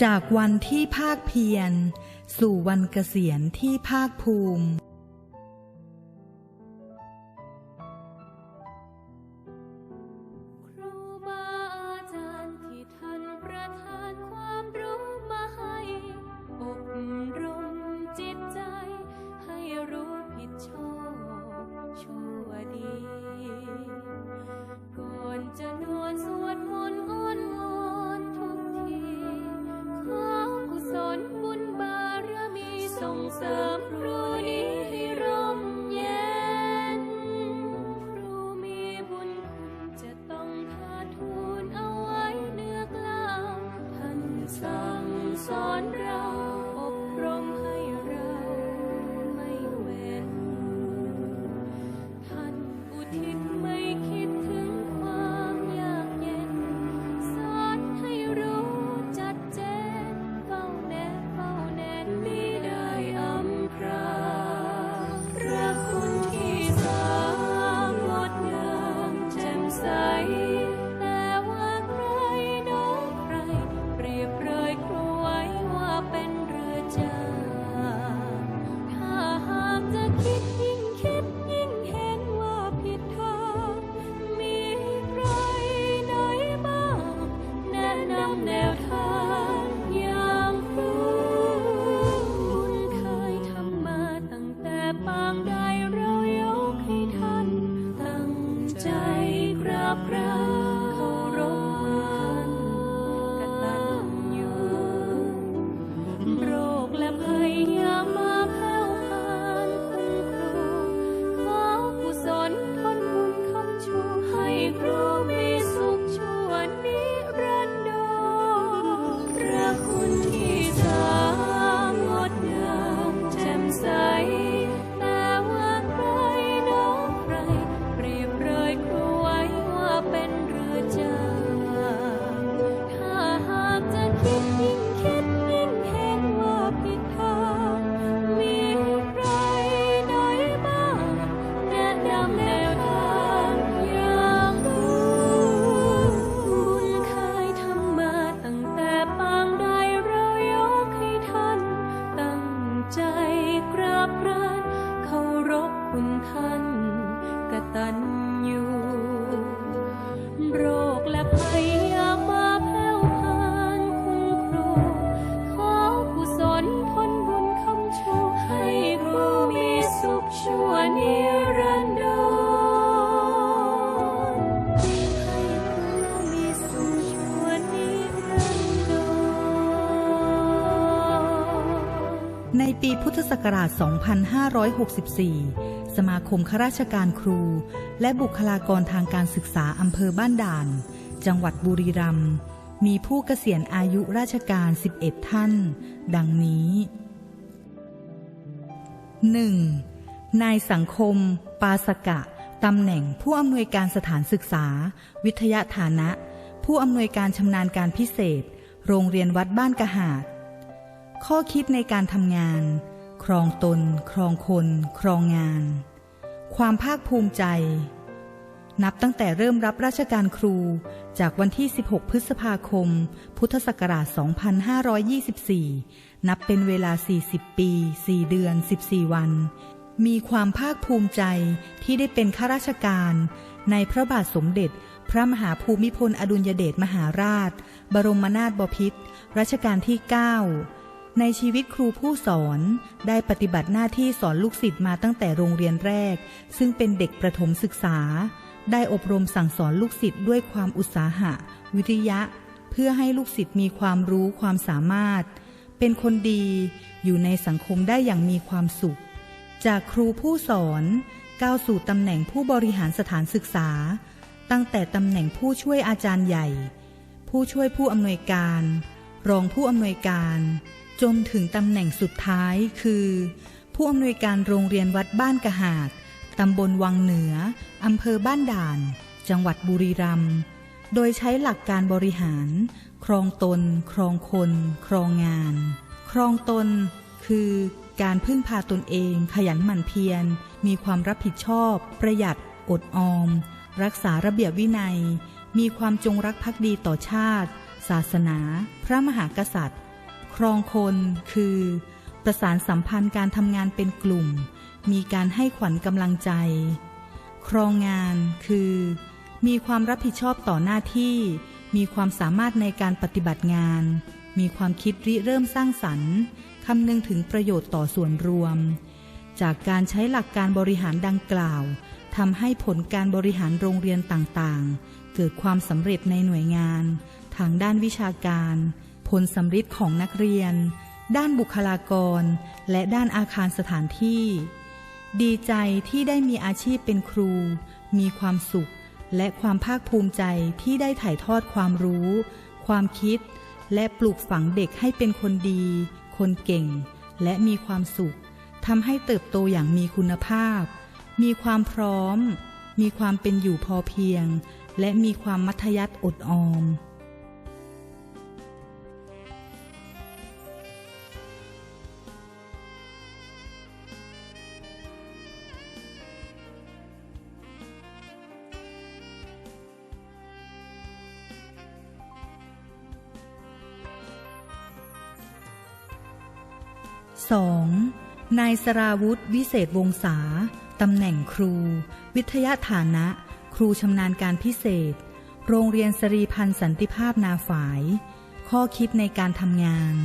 จากวันที่ภาคเพียร สู่วันเกษียณที่ภาคภูมิ ปีพุทธศักราช 2564 สมาคมข้าราชการครู และบุคลากรทางการศึกษาอำเภอบ้านด่าน จังหวัดบุรีรัมย์ มีผู้เกษียณอายุราชการ 11 ท่าน ดังนี้ 1. นายสังคม ปาสกะ ตำแหน่งผู้อำนวยการสถานศึกษา วิทยาฐานะ ผู้อำนวยการชำนาญการพิเศษ โรงเรียนวัดบ้านกะหาด ข้อคิดในการทำงาน ครองตน ครองคน ครองงาน ความภาคภูมิใจ นับตั้งแต่เริ่มรับราชการครูจากวันที่ 16 พฤษภาคม พุทธศักราช 2524 นับเป็นเวลา 40 ปี 4 เดือน 14 วัน มีความภาคภูมิใจที่ได้เป็นข้าราชการ ในพระบาทสมเด็จ พระมหาภูมิพลอดุลยเดชมหาราช บรมนาถบพิตรรัชกาลที่ 9 ในชีวิตครูผู้สอนได้ปฏิบัติหน้าที่สอนลูกศิษย์มาตั้งแต่โรงเรียนแรก ซึ่งเป็นเด็กประถมศึกษา ได้อบรมสั่งสอนลูกศิษย์ด้วยความอุตสาหะ วิริยะ เพื่อให้ลูกศิษย์มีความรู้ความสามารถ เป็นคนดีอยู่ในสังคมได้อย่างมีความสุข จากครูผู้สอนก้าวสู่ตำแหน่งผู้บริหารสถานศึกษา ตั้งแต่ตำแหน่งผู้ช่วยอาจารย์ใหญ่ ผู้ช่วยผู้อำนวยการ รองผู้อำนวยการ จนถึงตำแหน่งสุดท้ายคือ ผู้อำนวยการโรงเรียนวัดบ้านกะหาดตำบลวังเหนืออำเภอบ้านด่าน จังหวัดบุรีรัมย์โดยใช้หลักการบริหาร ครองตน ครองคน ครองงาน ครองตน คือการพึ่งพาตนเอง ขยันหมั่นเพียร มีความรับผิดชอบ ประหยัด อดออม รักษาระเบียบวินัย มีความจงรักภักดีต่อชาติ ศาสนา พระมหากษัตริย์ ครองคนคือ ประสานสัมพันธ์การทำงานเป็นกลุ่ม มีการให้ขวัญกำลังใจ ครองงานคือ มีความรับผิดชอบต่อหน้าที่ มีความสามารถในการปฏิบัติงาน มีความคิดริเริ่มสร้างสรรค์คำนึงถึงประโยชน์ต่อส่วนรวม จากการใช้หลักการบริหารดังกล่าวทำให้ผลการบริหารโรงเรียนต่างๆ เกิดความสำเร็จในหน่วยงาน ทางด้านวิชาการ ผลสำฤทธิ์ของนักเรียน ด้านบุคลากร และด้านอาคารสถานที่ ดีใจที่ได้มีอาชีพเป็นครู มีความสุข และความภาคภูมิใจที่ได้ถ่ายทอดความรู้ ความคิด และปลูกฝังเด็กให้เป็นคนดี คนเก่ง และมีความสุขทำให้เติบโตอย่างมีคุณภาพ มีความพร้อม มีความเป็นอยู่พอเพียง และมีความมัธยัติอดออม นายสราวุธวิเศษวงศาตำแหน่งครู วิทยาฐานะ ครูชำนาญการพิเศษ โรงเรียนสรีพันธ์สันติภาพนาฝาย ข้อคิดในการทำงาน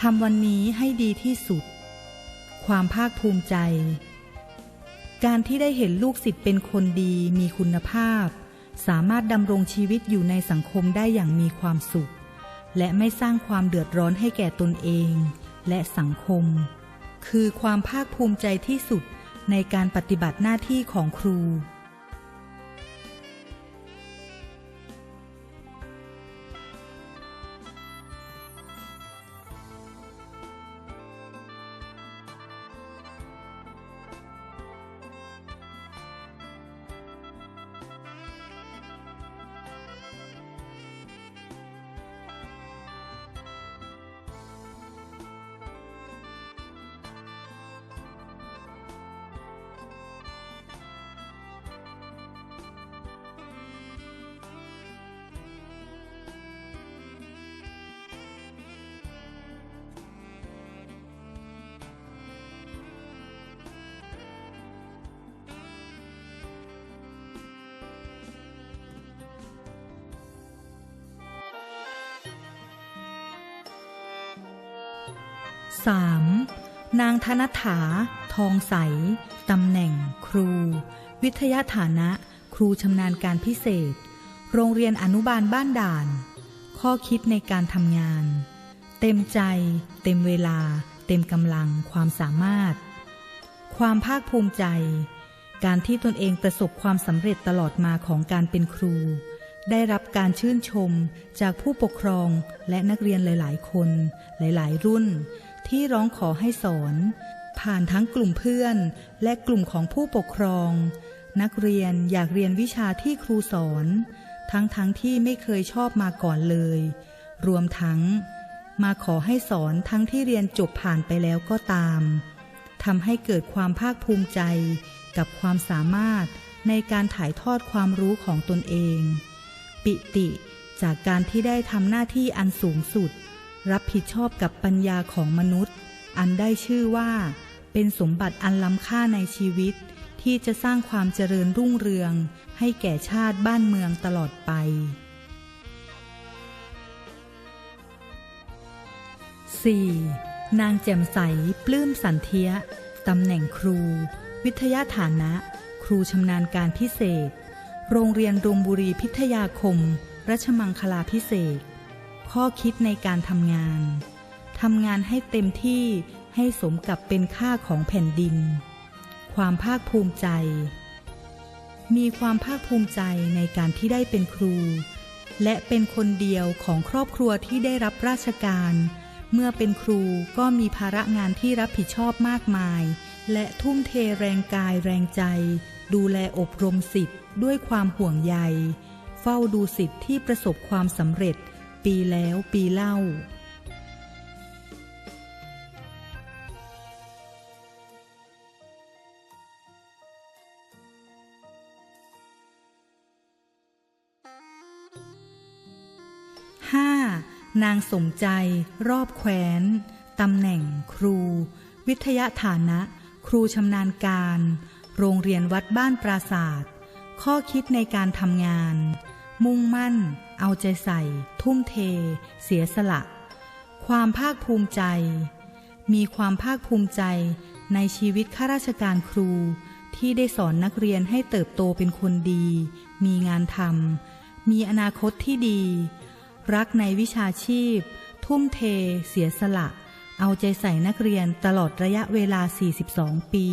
ทำวันนี้ให้ดีที่สุด ความภาคภูมิใจ การที่ได้เห็นลูกศิษย์เป็นคนดีมีคุณภาพ สามารถดำรงชีวิตอยู่ในสังคมได้อย่างมีความสุข และไม่สร้างความเดือดร้อนให้แก่ตนเอง และสังคม คือความภาคภูมิใจที่สุดในการปฏิบัติหน้าที่ของครู 3. นางธนถา ทองใส ตำแหน่ง ครู วิทยาฐานะ ครูชำนาญการพิเศษ โรงเรียนอนุบาลบ้านด่าน ข้อคิดในการทำงาน เต็มใจ เต็มเวลา เต็มกำลังความสามารถ ความภาคภูมิใจ การที่ตนเองประสบความสำเร็จตลอดมาของการเป็นครู ได้รับการชื่นชมจากผู้ปกครองและนักเรียนหลาย ๆ คน หลาย ๆ รุ่น ที่ร้องขอให้สอน ผ่านทั้งกลุ่มเพื่อน และกลุ่มของผู้ปกครอง นักเรียนอยากเรียนวิชาที่ครูสอน ทั้งทั้งที่ไม่เคยชอบมาก่อนเลย รวมทั้ง มาขอให้สอนทั้งที่เรียนจบผ่านไปแล้วก็ตามทำให้เกิดความภาคภูมิใจกับความสามารถในการถ่ายทอดความรู้ของตนเอง ปิติจากการที่ได้ทำหน้าที่อันสูงสุด รับผิดชอบกับปัญญาของมนุษย์ อันได้ชื่อว่า เป็นสมบัติอันล้ำค่าในชีวิต ที่จะสร้างความเจริญรุ่งเรือง ให้แก่ชาติบ้านเมืองตลอดไป 4. นางแจ่มใส ปลื้มสันเทียตำแหน่งครู วิทยาฐานะ ครูชำนาญการพิเศษ โรงเรียนรุมบุรีพิทยาคม รัชมังคลาพิเศษ ข้อคิดในการทำงานทำงานให้เต็มที่ให้สมกับเป็นค่าของแผ่นดิน ความภาคภูมิใจ มีความภาคภูมิใจในการที่ได้เป็นครู และเป็นคนเดียวของครอบครัวที่ได้รับราชการ เมื่อเป็นครูก็มีภาระงานที่รับผิดชอบมากมาย และทุ่มเทแรงกายแรงใจ ดูแลอบรมสิทธิ์ด้วยความห่วงใย เฝ้าดูสิทธิ์ที่ประสบความสำเร็จ ปีแล้วปีเล่า 5. นางสมใจ รอบแคว้นตำแหน่งครู วิทยาฐานะ ครูชำนาญการ โรงเรียนวัดบ้านปราศาสตร์ข้อคิดในการทำงาน มุ่งมั่น เอาใจใส่ ทุ่มเท เสียสละ ความภาคภูมิใจ มีความภาคภูมิใจในชีวิตข้าราชการครู ที่ได้สอนนักเรียนให้เติบโตเป็นคนดี มีงานทำมีอนาคตที่ดี รักในวิชาชีพ ทุ่มเท เสียสละ เอาใจใส่นักเรียนตลอดระยะเวลา 42 ปี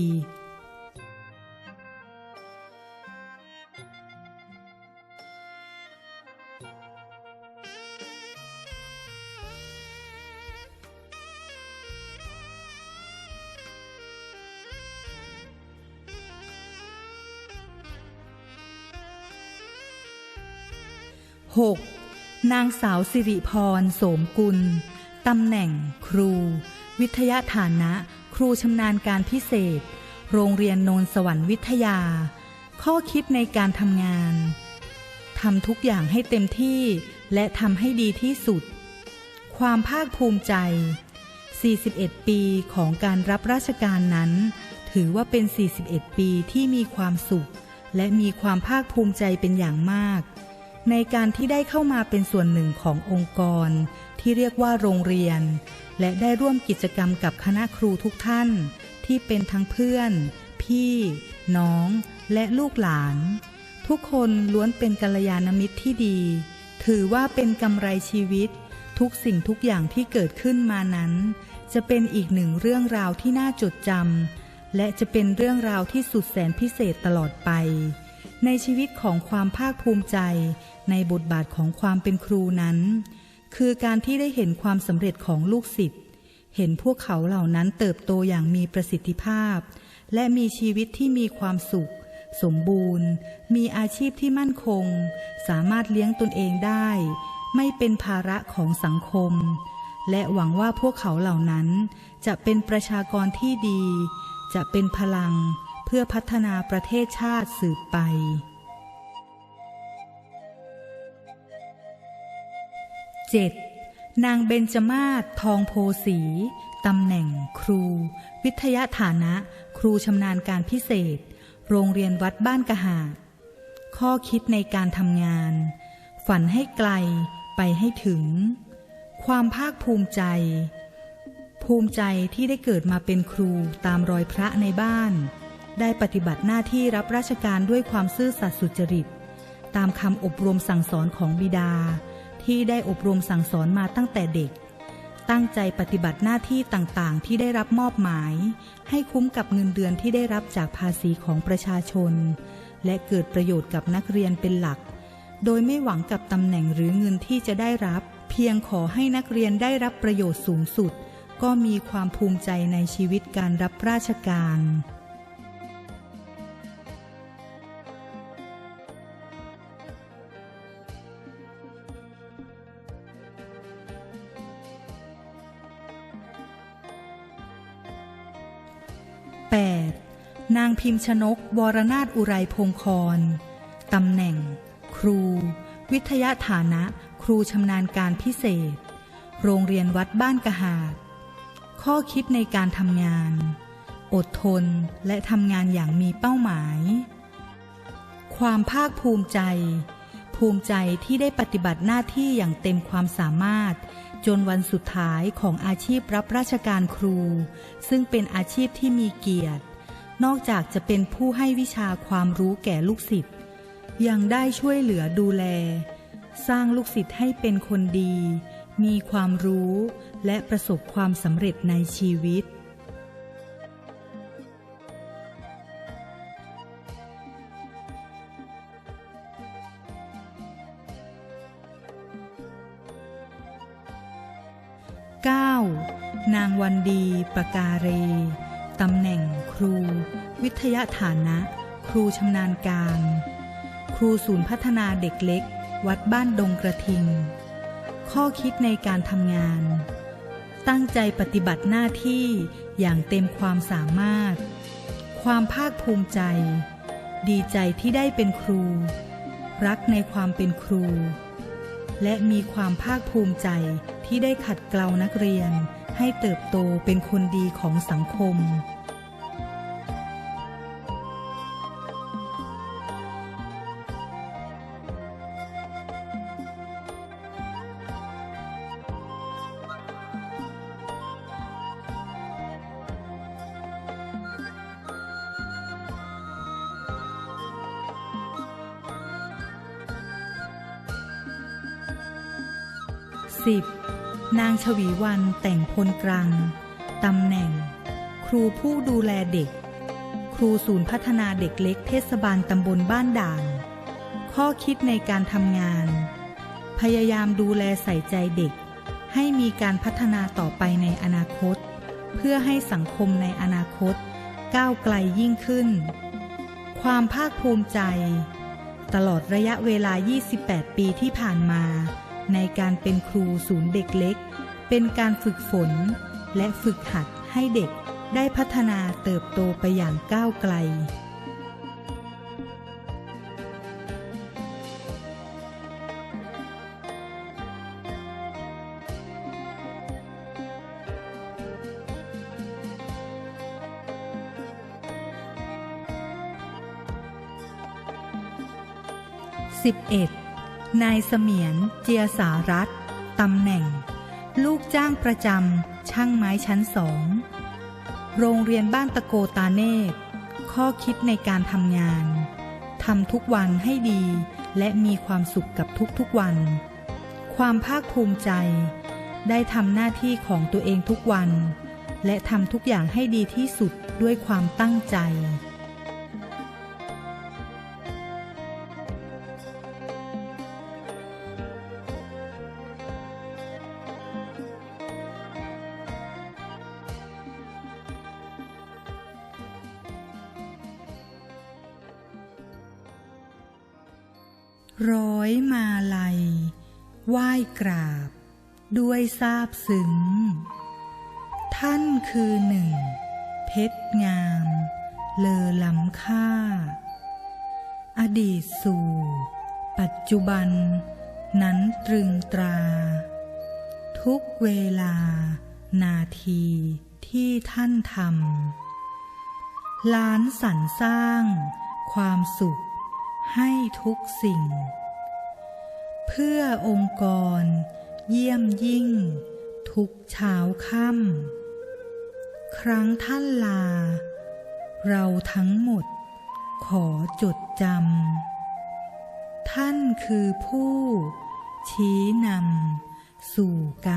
6. นางสาวสิริพร โสมกุล ตำแหน่ง ครู วิทยาฐานะ ครูชำนาญการพิเศษ โรงเรียนโนนสวรรค์วิทยา ข้อคิดในการทำงาน ทำทุกอย่างให้เต็มที่และทำให้ดีที่สุด ความภาคภูมิใจ 41 ปีของการรับราชการนั้น ถือว่าเป็น 41 ปีที่มีความสุข และมีความภาคภูมิใจเป็นอย่างมาก ในการที่ได้เข้ามาเป็นส่วนหนึ่งขององค์กร ที่เรียกว่าโรงเรียน และได้ร่วมกิจกรรมกับคณะครูทุกท่าน ที่เป็นทั้งเพื่อน พี่ น้อง และลูกหลาน ทุกคนล้วนเป็นกัลยาณมิตรที่ดี ถือว่าเป็นกำไรชีวิต ทุกสิ่งทุกอย่างที่เกิดขึ้นมานั้น จะเป็นอีกหนึ่งเรื่องราวที่น่าจดจำและจะเป็นเรื่องราวที่สุดแสนพิเศษตลอดไป ในชีวิตของความภาคภูมิใจในบทบาทของความเป็นครูนั้น คือการที่ได้เห็นความสำเร็จของลูกศิษย์เห็นพวกเขาเหล่านั้นเติบโตอย่างมีประสิทธิภาพ และมีชีวิตที่มีความสุข สมบูรณ์ มีอาชีพที่มั่นคง สามารถเลี้ยงตนเองได้ ไม่เป็นภาระของสังคม และหวังว่าพวกเขาเหล่านั้น จะเป็นประชากรที่ดี จะเป็นพลัง เพื่อพัฒนาประเทศชาติสืบไป 7. นางเบญจมาศทองโพสีตำแหน่งครู วิทยาฐานะ ครูชำนาญการพิเศษ โรงเรียนวัดบ้านกะหา ข้อคิดในการทำงาน ฝันให้ไกลไปให้ถึง ความภาคภูมิใจ ภูมิใจที่ได้เกิดมาเป็นครูตามรอยพระในบ้าน ได้ปฏิบัติหน้าที่รับราชการด้วยความซื่อสัตย์สุจริต ตามคำอบรมสั่งสอนของบิดา ที่ได้อบรมสั่งสอนมาตั้งแต่เด็ก ตั้งใจปฏิบัติหน้าที่ต่างๆ ที่ได้รับมอบหมาย ให้คุ้มกับเงินเดือนที่ได้รับจากภาษีของประชาชน และเกิดประโยชน์กับนักเรียนเป็นหลัก โดยไม่หวังกับตำแหน่งหรือเงินที่จะได้รับ เพียงขอให้นักเรียนได้รับประโยชน์สูงสุด ก็มีความภูมิใจในชีวิตการรับราชการ พิมพ์ชนกวรนาถอุไรพงครตำแหน่ง ครู วิทยาฐานะ ครูชำนาญการพิเศษ โรงเรียนวัดบ้านกะหาด ข้อคิดในการทำงาน อดทนและทำงานอย่างมีเป้าหมาย ความภาคภูมิใจ ภูมิใจที่ได้ปฏิบัติหน้าที่อย่างเต็มความสามารถจนวันสุดท้ายของอาชีพรับราชการครู ซึ่งเป็นอาชีพที่มีเกียรติ นอกจากจะเป็นผู้ให้วิชาความรู้แก่ลูกศิษย์ยังได้ช่วยเหลือดูแล สร้างลูกศิษย์ให้เป็นคนดี มีความรู้และประสบความสำเร็จในชีวิต 9. นางวันดีประกาเร ตำแหน่งครู วิทยาฐานะ ครูชำนาญการ ครูศูนย์พัฒนาเด็กเล็ก วัดบ้านดงกระทิง ข้อคิดในการทำงาน ตั้งใจปฏิบัติหน้าที่อย่างเต็มความสามารถ ความภาคภูมิใจ ดีใจที่ได้เป็นครู รักในความเป็นครู และมีความภาคภูมิใจที่ได้ขัดเกลานักเรียน ให้เติบโตเป็นคนดีของสังคม วีวันแต่งพลกรัง ตำแหน่ง ครูผู้ดูแลเด็ก ครูศูนย์พัฒนาเด็กเล็กเทศบาลตำบลบ้านด่าน ข้อคิดในการทำงาน พยายามดูแลใส่ใจเด็ก ให้มีการพัฒนาต่อไปในอนาคต เพื่อให้สังคมในอนาคต ก้าวไกลยิ่งขึ้น ความภาคภูมิใจ ตลอดระยะเวลา 28 ปีที่ผ่านมาในการเป็นครูศูนย์เด็กเล็ก เป็นการฝึกฝน และฝึกหัดให้เด็กได้พัฒนาเติบโตไปอย่างก้าวไกล 11. นายเสมียนเจียสารัตตำแหน่ง ลูกจ้างประจำช่างไม้ชั้นสอง โรงเรียนบ้านตะโกตาเนตข้อคิดในการทำงานทำทุกวันให้ดีและมีความสุขกับทุกๆวัน ความภาคภูมิใจ ได้ทำหน้าที่ของตัวเองทุกวัน และทำทุกอย่างให้ดีที่สุดด้วยความตั้งใจ กราบ ด้วยซาบซึ้ง ท่านคือหนึ่ง เพชรงาม เลอล้ำค่า อดีตสู่ ปัจจุบัน นั้นตรึงตรา ทุกเวลา นาทีที่ท่านทำล้านสรรสร้าง ความสุขให้ทุกสิ่ง เพื่อองค์กร เยี่ยมยิ่ง ทุกเช้าค่ำครั้งท่านลา เราทั้งหมด ขอจดจำท่านคือผู้ ชี้นำสู่การ